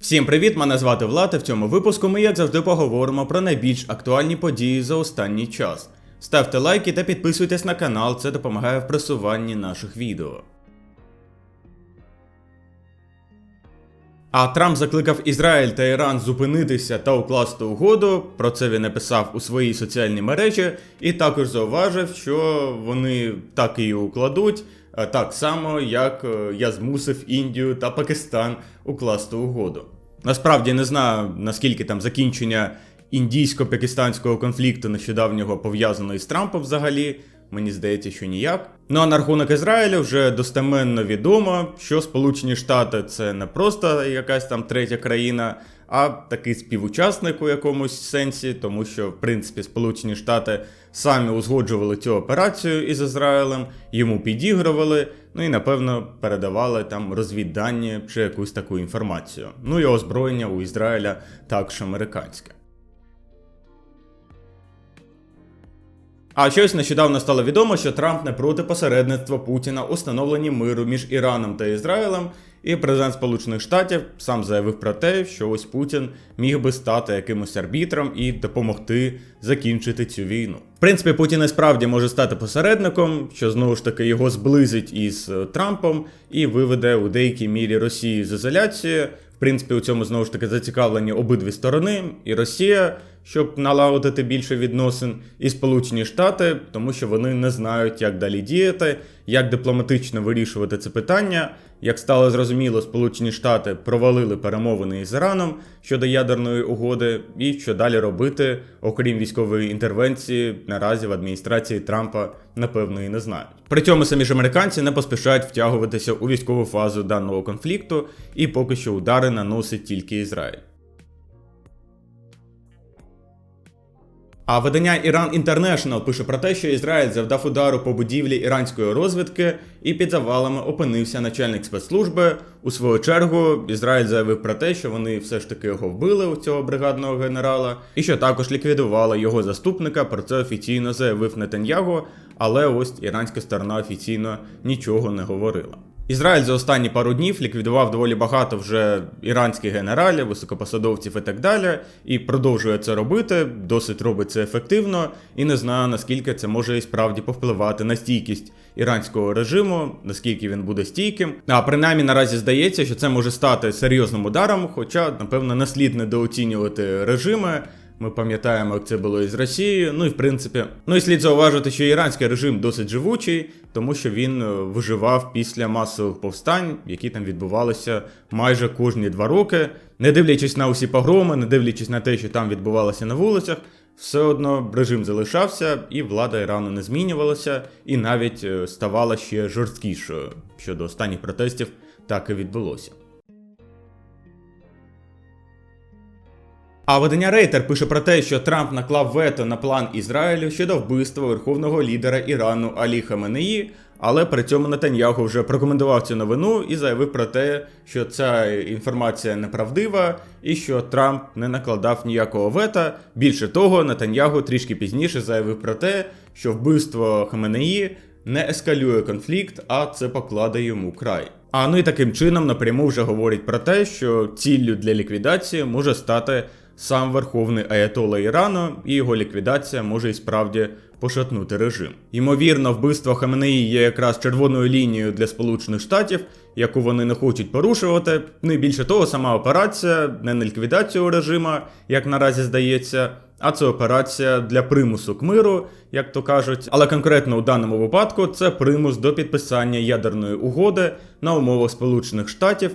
Всім привіт! Мене звати Влад. і В цьому випуску ми, як завжди, поговоримо про найбільш актуальні події за останній час. Ставте лайки та підписуйтесь на канал, це допомагає в просуванні наших відео. А Трамп закликав Ізраїль та Іран зупинитися та укласти угоду. Про це він написав у своїй соціальній мережі, і також зауважив, що вони так і укладуть, так само, як е, я змусив Індію та Пакистан укласти угоду. Насправді не знаю, наскільки там закінчення індійсько-пакистанського конфлікту нещодавнього пов'язано із Трампом взагалі. Мені здається, що ніяк. Ну а на рахунок Ізраїля вже достеменно відомо, що Сполучені Штати це не просто якась там третя країна, а такий співучасник у якомусь сенсі, тому що, в принципі, Сполучені Штати самі узгоджували цю операцію із Ізраїлем, йому підігрували, ну і напевно передавали там розвіддані чи якусь таку інформацію. Ну і озброєння у Ізраїля також американське. А щось нещодавно стало відомо, що Трамп не проти посередництва Путіна у встановленні миру між Іраном та Ізраїлем, і президент Сполучених Штатів сам заявив про те, що ось Путін міг би стати якимось арбітром і допомогти закінчити цю війну. В принципі, Путін і справді може стати посередником, що знову ж таки його зблизить із е, Трампом і виведе у деякій мірі Росію з ізоляції. В принципі, у цьому знову ж таки зацікавлені обидві сторони, і Росія, щоб налагодити більше відносин, і Сполучені Штати, тому що вони не знають, як далі діяти, як дипломатично вирішувати це питання. Як стало зрозуміло, Сполучені Штати провалили перемовини із Іраном щодо ядерної угоди, і що далі робити, окрім військової інтервенції, наразі в адміністрації Трампа напевно і не знають. При цьому самі ж американці не поспішають втягуватися у військову фазу даного конфлікту, і поки що удари наносить тільки Ізраїль. А видання Iran International пише про те, що Ізраїль завдав удару по будівлі іранської розвідки і під завалами опинився начальник спецслужби. У свою чергу Ізраїль заявив про те, що вони все ж таки його вбили у цього бригадного генерала, і що також ліквідували його заступника. Про це офіційно заявив Нетаньяго, але ось іранська сторона офіційно нічого не говорила. Ізраїль за останні пару днів ліквідував доволі багато вже іранських генералів, високопосадовців і так далі, і продовжує це робити, досить робить це ефективно, і не знаю наскільки це може і справді повпливати на стійкість іранського режиму, наскільки він буде стійким. А принаймні наразі здається, що це може стати серйозним ударом, хоча, напевно, не слід недооцінювати режими. Ми пам'ятаємо, як це було із Росією. Ну і в принципі, ну і слід зауважити, що іранський режим досить живучий, тому що він е, виживав після масових повстань, які там відбувалися майже кожні два роки. Не дивлячись на усі погроми, не дивлячись на те, що там відбувалося на вулицях, все одно режим залишався, і влада Ірану не змінювалася, і навіть е, ставала ще жорсткішою. Щодо останніх протестів так і відбулося. А видання Рейтер пише про те, що Трамп наклав вето на план Ізраїлю щодо вбивства верховного лідера Ірану Алі Хаменеї, але при цьому Нетаньяху вже прокоментував цю новину і заявив про те, що ця інформація неправдива і що Трамп не накладав ніякого вета. Більше того, Нетаньяху трішки пізніше заявив про те, що вбивство Хаменеї не ескалює конфлікт, а це покладе йому край. А ну і таким чином напряму вже говорить про те, що ціллю для ліквідації може стати сам верховний аятола Ірану, і його ліквідація може і справді пошатнути режим. Ймовірно, вбивство Хаменеї є якраз червоною лінією для Сполучених Штатів, яку вони не хочуть порушувати. Ну більше того, сама операція не на ліквідацію режима, як наразі здається. А це операція для примусу к миру, як то кажуть. Але конкретно у даному випадку це примус до підписання ядерної угоди на умовах Сполучених Штатів,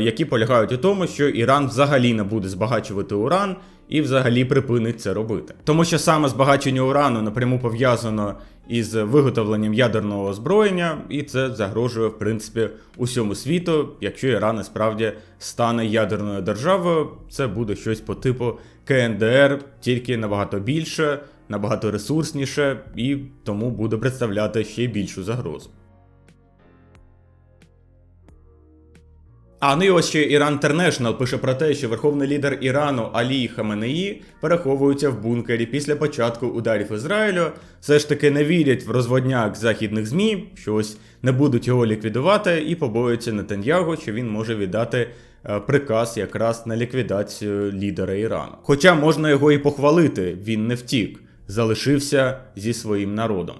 які полягають у тому, що Іран взагалі не буде збагачувати уран і взагалі припинить це робити. Тому що саме збагачення урану напряму пов'язано із виготовленням ядерного озброєння, і це загрожує в принципі усьому світу. Якщо Іран насправді стане ядерною державою, це буде щось по типу КНДР, тільки набагато більше, набагато ресурсніше, і тому буде представляти ще більшу загрозу. А ну і ось ще Іран Інтернешнл пише про те, що верховний лідер Ірану Алі Хаменеї переховується в бункері після початку ударів Ізраїлю. Все ж таки не вірять в розводняк західних змі, що ось не будуть його ліквідувати, і побоюються Нетаньягу, що він може віддати е, приказ якраз на ліквідацію лідера Ірану. Хоча можна його і похвалити, він не втік, залишився зі своїм народом.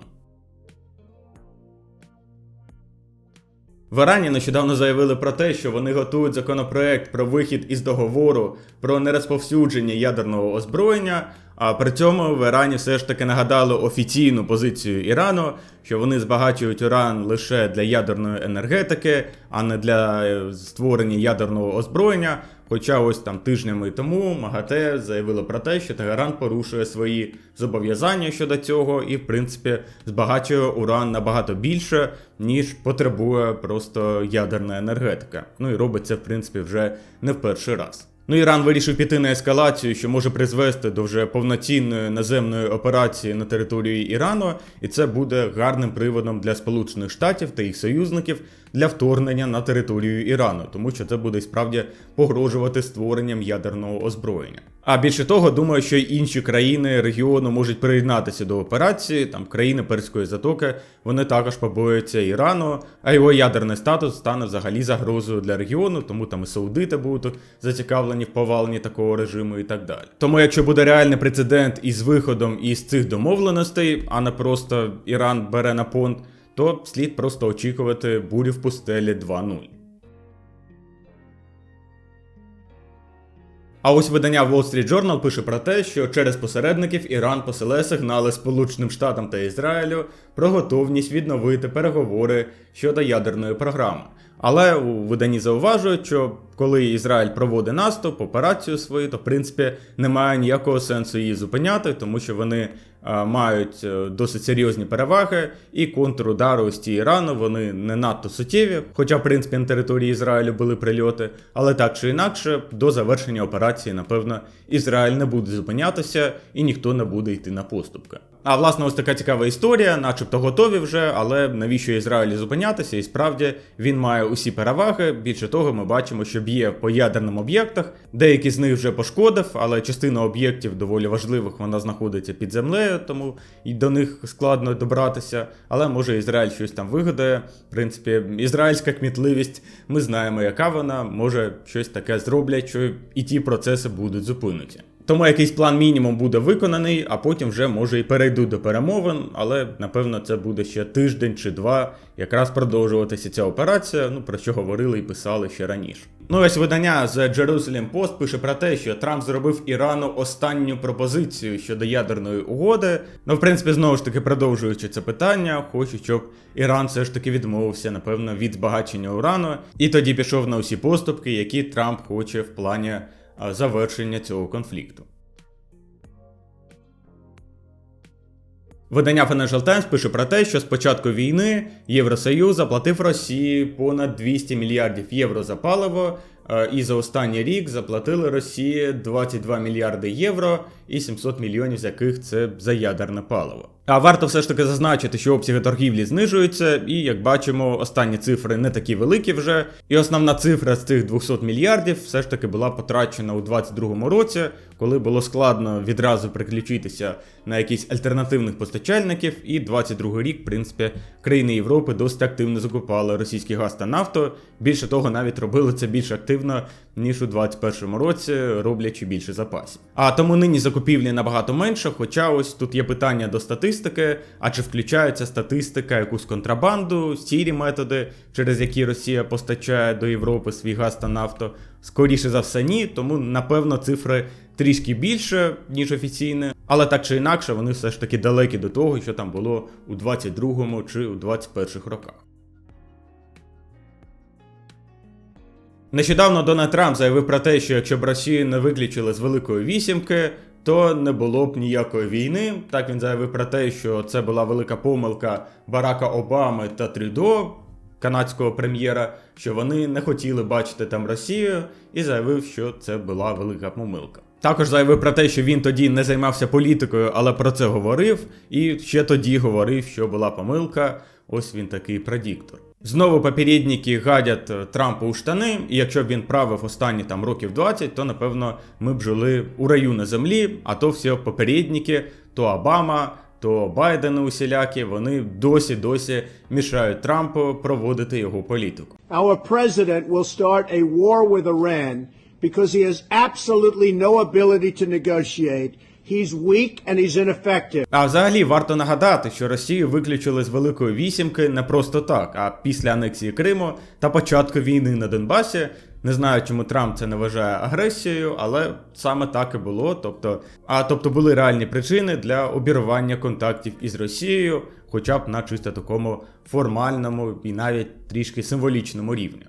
В Ірані нещодавно заявили про те, що вони готують законопроект про вихід із договору про нерозповсюдження ядерного озброєння. А при цьому в Ірані все ж таки нагадали офіційну позицію Ірану, що вони збагачують Уран лише для ядерної енергетики, а не для е, створення ядерного озброєння. Хоча ось там тижнями тому МАГАТЕ заявило про те, що Тегеран порушує свої зобов'язання щодо цього, і в принципі збагачує уран набагато більше, ніж потребує просто ядерна енергетика. Ну і робить це в принципі вже не в перший раз. Ну, Іран вирішив піти на ескалацію, що може призвести до вже повноцінної наземної операції на території Ірану, і це буде гарним приводом для Сполучених Штатів та їх союзників для вторгнення на територію Ірану, тому що це буде справді погрожувати створенням ядерного озброєння. А більше того, думаю, що й інші країни регіону можуть приєднатися до операції. Там країни Перської затоки вони також побоюються Ірану, а його ядерний статус стане взагалі загрозою для регіону, тому там і саудити будуть зацікавлені в поваленні такого режиму і так далі. Тому, якщо буде реальний прецедент із виходом із цих домовленостей, а не просто Іран бере на понт, то слід просто очікувати бурю в пустелі 2.0. А ось видання Wall Street Journal пише про те, що через посередників Іран посилає сигнали Сполученим Штатам та Ізраїлю про готовність відновити переговори щодо ядерної програми. Але у виданні зауважують, що коли Ізраїль проводить наступ, операцію свою, то в принципі немає ніякого сенсу її зупиняти, тому що вони мають е, досить серйозні переваги, і контрудари ось ті Ірану вони не надто суттєві. Хоча, в принципі, на території Ізраїлю були прильоти, але так чи інакше, до завершення операції, напевно, Ізраїль не буде зупинятися і ніхто не буде йти на поступки. А власне, ось така цікава історія, начебто готові вже, але навіщо Ізраїлі зупинятися? І справді він має усі переваги. Більше того, ми бачимо, що б'є по ядерним об'єктах. Деякі з них вже пошкодив, але частина об'єктів доволі важливих вона знаходиться під землею, тому і до них складно добратися. Але може Ізраїль щось там вигадає. В принципі, ізраїльська кмітливість, ми знаємо, яка вона, може щось таке зроблять, що і ті процеси будуть зупинені. Тому якийсь план мінімум буде виконаний, а потім вже може і перейдуть до перемовин, але напевно це буде ще тиждень чи два, якраз продовжуватися ця операція, ну про що говорили і писали ще раніше. Ну ось видання The Jerusalem Post пише про те, що Трамп зробив Ірану останню пропозицію щодо ядерної угоди. Ну, в принципі, знову ж таки, продовжуючи це питання, хочу, щоб Іран все ж таки відмовився, напевно, від збагачення урану, і тоді пішов на усі поступки, які Трамп хоче в плані завершення цього конфлікту. Видання Financial Times пише про те, що з початку війни Євросоюз заплатив Росії понад 200 мільярдів євро за паливо, і за останній рік заплатили Росії 22 мільярди євро і 700 мільйонів з яких це за ядерне паливо. А варто все ж таки зазначити, що обсяги торгівлі знижуються, і як бачимо, останні цифри не такі великі вже. І основна цифра з цих 200 мільярдів все ж таки була потрачена у 2022 році, коли було складно відразу приключитися на якісь альтернативних постачальників. І 22 рік, в принципі, країни Європи досить активно закупали російський газ та нафту. Більше того, навіть робили це більш активно ніж у 2021 році, роблячи більше запасів. А тому нині закупівлі набагато менше. Хоча ось тут є питання до статистики: а чи включається статистика якусь контрабанду, сірі методи, через які Росія постачає до Європи свій газ та нафту? Скоріше за все, ні, тому напевно цифри трішки більше, ніж офіційне, але так чи інакше, вони все ж таки далекі до того, що там було у 22-му чи у 21-х роках. Нещодавно Дональд Трамп заявив про те, що якщо б Росію не виключили з Великої вісімки, то не було б ніякої війни. Так він заявив про те, що це була велика помилка Барака Обами та Трюдо, канадського прем'єра, що вони не хотіли бачити там Росію, і заявив, що це була велика помилка. Також заявив про те, що він тоді не займався політикою, але про це говорив, і ще тоді говорив, що була помилка. Ось він такий предіктор. Знову попередники гадять е, Трампу у штани, і якщо б він правив останні там років 20, то напевно ми б жили у раю на землі, а то всі попередники, то Обама, то Байдени усілякі вони досі досі мішають Трампу проводити його політику. Our president will start a war with Iran because he has absolutely no ability to negotiate. He's weak and he's ineffective. А взагалі варто нагадати, що Росію виключили з Великої вісімки не просто так, а після анексії Криму та початку війни на Донбасі. Не знаю, чому Трамп це не вважає агресією, але саме так і було. Тобто, а тобто були реальні причини для обірвання контактів із Росією, хоча б на чисто такому формальному і навіть трішки символічному рівні.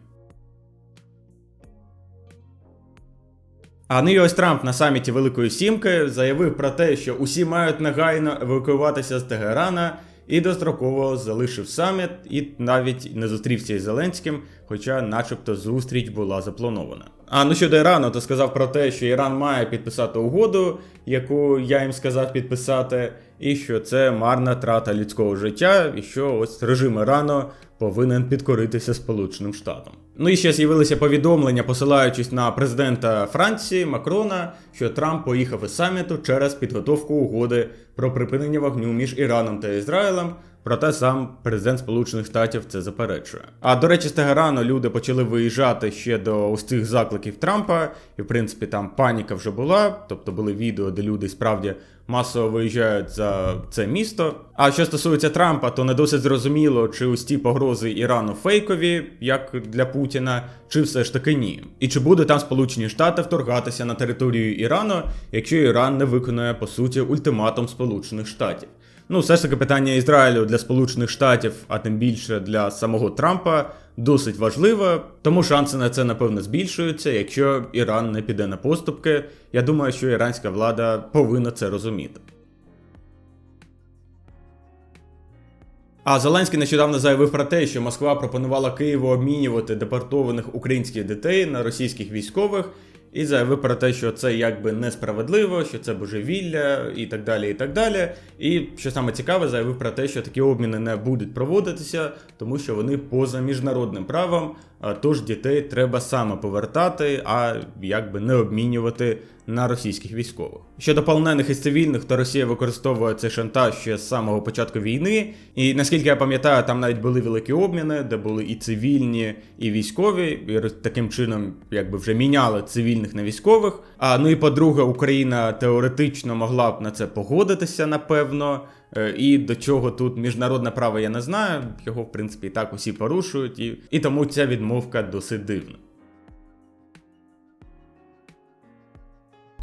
А нині ось Трамп на саміті Великої Сімки заявив про те, що усі мають негайно евакуюватися з Тегерана і достроково залишив саміт і навіть не зустрівся із Зеленським, хоча, начебто, зустріч була запланована. А ну щодо Ірану, то сказав про те, що Іран має підписати угоду, яку я їм сказав підписати, і що це марна трата людського життя, і що ось режим Ірану повинен підкоритися Сполученим Штатам. Ну і ще з'явилися повідомлення, посилаючись на президента Франції Макрона, що Трамп поїхав із саміту через підготовку угоди про припинення вогню між Іраном та Ізраїлем. Проте сам президент Сполучених Штатів це заперечує. А до речі, з Тегерану люди почали виїжджати ще до ось цих закликів Трампа, і в принципі там паніка вже була. Тобто були відео, де люди справді масово виїжджають за це місто. А що стосується Трампа, то не досить зрозуміло, чи ось ті погрози Ірану фейкові, як для Путіна, чи все ж таки ні. І чи буде там Сполучені Штати вторгатися на територію Ірану, якщо Іран не виконує по суті ультиматум Сполучених Штатів. Ну, все ж таки питання Ізраїлю для Сполучених Штатів, а тим більше для самого Трампа, досить важливе, тому шанси на це напевно збільшуються, якщо Іран не піде на поступки. Я думаю, що іранська влада повинна це розуміти. А Зеленський нещодавно заявив про те, що Москва пропонувала Києву обмінювати депортованих українських дітей на російських військових, і заявив про те, що це якби несправедливо, що це божевілля і так далі. І так далі. І що саме цікаве, заявив про те, що такі обміни не будуть проводитися, тому що вони поза міжнародним правом. Тож дітей треба саме повертати, а якби не обмінювати на російських військових. Щодо полонених із цивільних, то Росія використовує цей шантаж ще з самого початку війни. І наскільки я пам'ятаю, там навіть були великі обміни, де були і цивільні, і військові, і таким чином якби вже міняли цивільних на військових. А ну і по-друге, Україна теоретично могла б на це погодитися, напевно. Е, І до чого тут міжнародне право я не знаю. Його, в принципі, і так усі порушують, і, і тому ця відмовка досить дивна.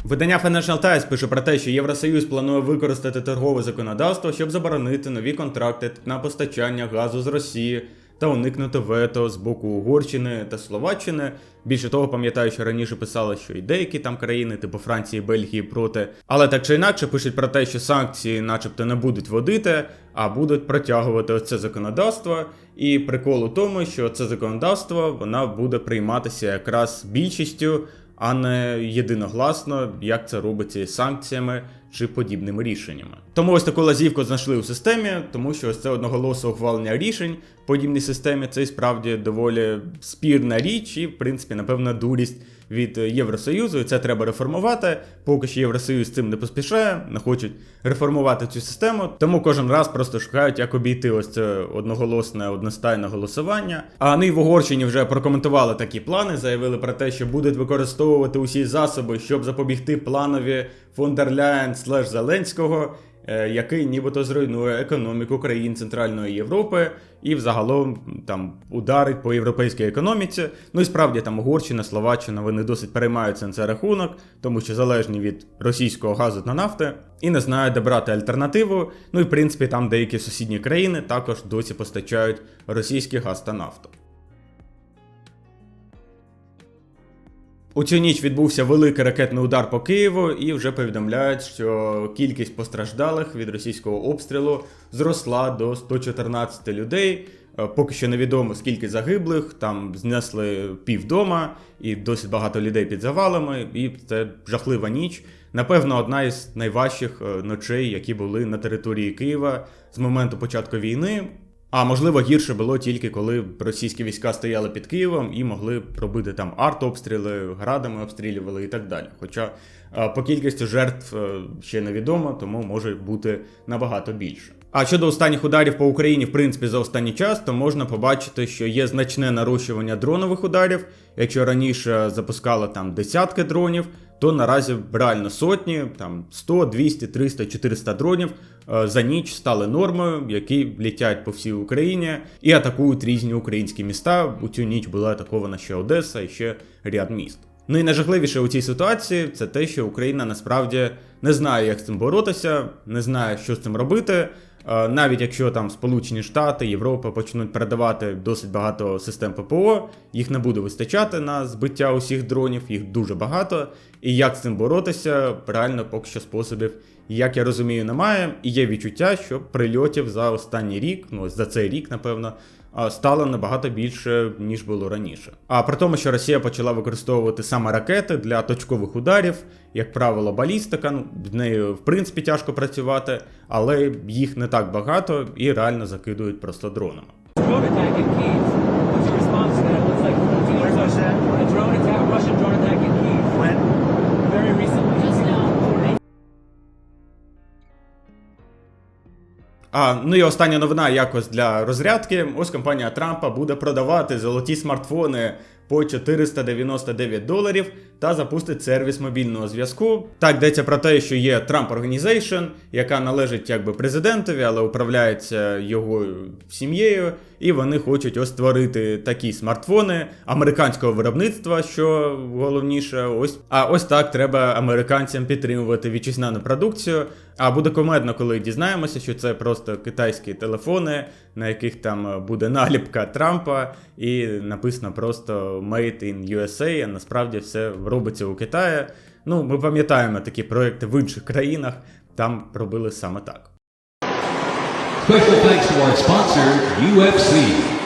Видання Financial Times пише про те, що Євросоюз планує використати торгове законодавство, щоб заборонити нові контракти на постачання газу з Росії та уникнути вето з боку Угорщини та Словаччини. Більше того, пам'ятаю, що раніше писали, що і деякі там країни, типу Франції, Бельгії, проти. Але так чи інакше пишуть про те, що санкції, начебто, не будуть водити, а будуть протягувати оце законодавство. І прикол у тому, що це законодавство вона буде прийматися якраз більшістю а не єдиногласно, як це робиться санкціями чи подібними рішеннями. Тому ось таку лазівку знайшли у системі, тому що ось це одноголосне ухвалення рішень подібній системі це справді доволі спірна річ, і в принципі, напевно, дурість від Євросоюзу, і це треба реформувати. Поки що Євросоюз цим не поспішає, не хочуть реформувати цю систему, тому кожен раз просто шукають, як обійти ось це одноголосне одностайне голосування. А і в Угорщині вже прокоментували такі плани, заявили про те, що будуть використовувати усі засоби, щоб запобігти планові фондерляєн слеш Зеленського. Е, який нібито зруйнує економіку країн Центральної Європи і взагалом там ударить по європейській економіці. Ну і справді там Угорщина, Словаччина вони досить переймаються на цей рахунок, тому що залежні від російського газу та нафти, і не знають, де брати альтернативу. Ну і в принципі там деякі сусідні країни також досі постачають російський газ та нафту. У цю ніч відбувся великий ракетний удар по Києву, і вже повідомляють, що кількість постраждалих від російського обстрілу зросла до 114 людей. Е, Поки що невідомо скільки загиблих, там знесли півдома і досить багато людей під завалами. І це жахлива ніч. Напевно, одна із найважчих е, ночей, які були на території Києва з моменту початку війни. А можливо, гірше було тільки коли російські війська стояли під Києвом і могли робити там артобстріли, градами обстрілювали і так далі. Хоча е, по кількості жертв е, ще невідомо, тому може бути набагато більше. А щодо останніх ударів по Україні, в принципі, за останній час, то можна побачити, що є значне нарощування дронових ударів. Якщо раніше запускали там десятки дронів, то наразі реально сотні, там 100, 200, 300, 400 дронів е, за ніч стали нормою, які літять по всій Україні і атакують різні українські міста. У цю ніч була атакована ще Одеса і ще ряд міст. Ну і найжахливіше у цій ситуації це те, що Україна насправді не знає, як з цим боротися, не знає, що з цим робити. Е, Навіть якщо там Сполучені Штати, Європа почнуть передавати досить багато систем ППО, їх не буде вистачати на збиття усіх дронів, їх дуже багато. І як з цим боротися, реально поки що способів, як я розумію, немає. І є відчуття, що прильотів за останній рік, ну за цей рік, напевно, стало набагато більше, ніж було раніше. А при тому, що Росія почала використовувати саме ракети для точкових ударів, як правило, балістика, ну, з нею в принципі тяжко працювати, але їх не так багато і реально закидують просто дронами. А ну і остання новина якось для розрядки. Ось компанія Трампа буде продавати золоті смартфони по 499 доларів та запустить сервіс мобільного зв'язку. Так йдеться про те, що є Trump Organization, яка належить якби президентові, але управляється його сім'єю, і вони хочуть ось створити такі смартфони американського виробництва, що головніше, ось а ось так треба американцям підтримувати вітчизняну продукцію. А буде комедно, коли дізнаємося, що це просто китайські телефони, на яких там буде наліпка Трампа, і написано просто Made in USA, а насправді все робиться у Китаї. Ну, ми пам'ятаємо такі проекти в інших країнах, там робили саме так. Special thanks to our sponsor, UFC.